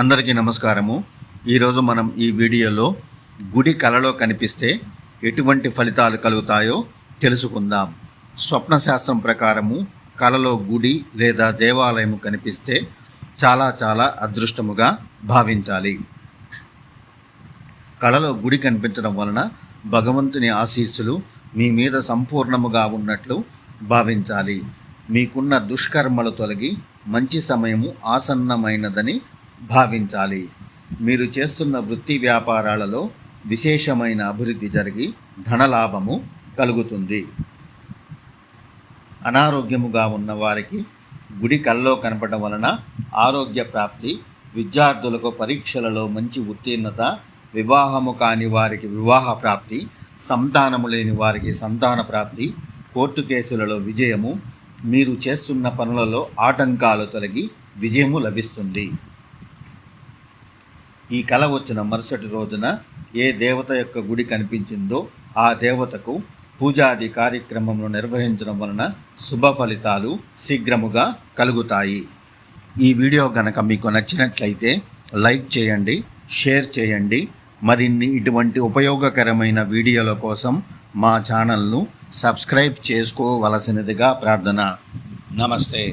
అందరికీ నమస్కారము. ఈరోజు మనం ఈ వీడియోలో గుడి కలలో కనిపిస్తే ఎటువంటి ఫలితాలు కలుగుతాయో తెలుసుకుందాం. స్వప్న శాస్త్రం ప్రకారము కలలో గుడి లేదా దేవాలయము కనిపిస్తే చాలా చాలా అదృష్టముగా భావించాలి. కళలో గుడి కనిపించడం వలన భగవంతుని ఆశీస్సులు మీ మీద సంపూర్ణముగా ఉన్నట్లు భావించాలి. మీకున్న దుష్కర్మలు తొలగి మంచి సమయము ఆసన్నమైనదని భావించాలి. మీరు చేస్తున్న వృత్తి వ్యాపారాలలో విశేషమైన అభివృద్ధి జరిగి ధనలాభము కలుగుతుంది. అనారోగ్యముగా ఉన్న వారికి గుడి కల్లో కనపడడం వలన ఆరోగ్య ప్రాప్తి విద్యార్థులకు పరీక్షలలో మంచి ఉత్తీర్ణత వివాహము కాని వారికి వివాహ ప్రాప్తి సంతానము లేని వారికి సంతాన ప్రాప్తి కోర్టు కేసులలో విజయము మీరు చేస్తున్న పనులలో ఆటంకాలు తొలగి విజయము లభిస్తుంది. ఈ కళ వచ్చిన మరుసటి రోజున ఏ దేవత యొక్క గుడి కనిపించిందో ఆ దేవతకు పూజాది కార్యక్రమమును నిర్వహించడం వలన శుభ ఫలితాలు శీఘ్రముగా కలుగుతాయి. ఈ వీడియో గనక మీకు నచ్చినట్లయితే లైక్ చేయండి షేర్ చేయండి. మరిన్ని ఇటువంటి ఉపయోగకరమైన వీడియోల కోసం మా ఛానల్ను సబ్స్క్రైబ్ చేసుకోవలసినదిగా ప్రార్థన. నమస్తే.